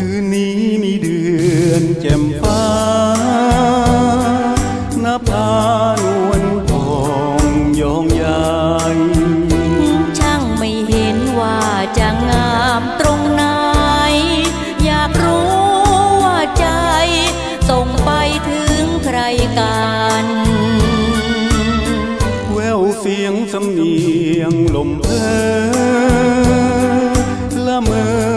คืนนี้มีเดือนแจ่มฟ้านับตานวลทองยองยายช่างไม่เห็นว่าจะงามตรงไหน อยากรู้ว่าใจส่งไปถึงใครกันแววเสียงสำเนียงลมเพอละเมอ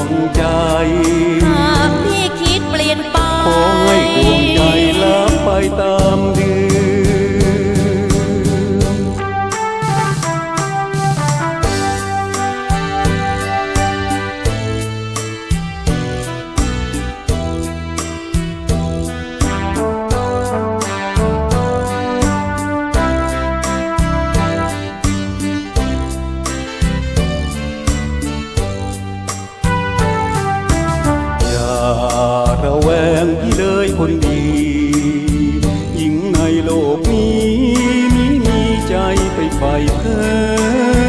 วงใจ subscribe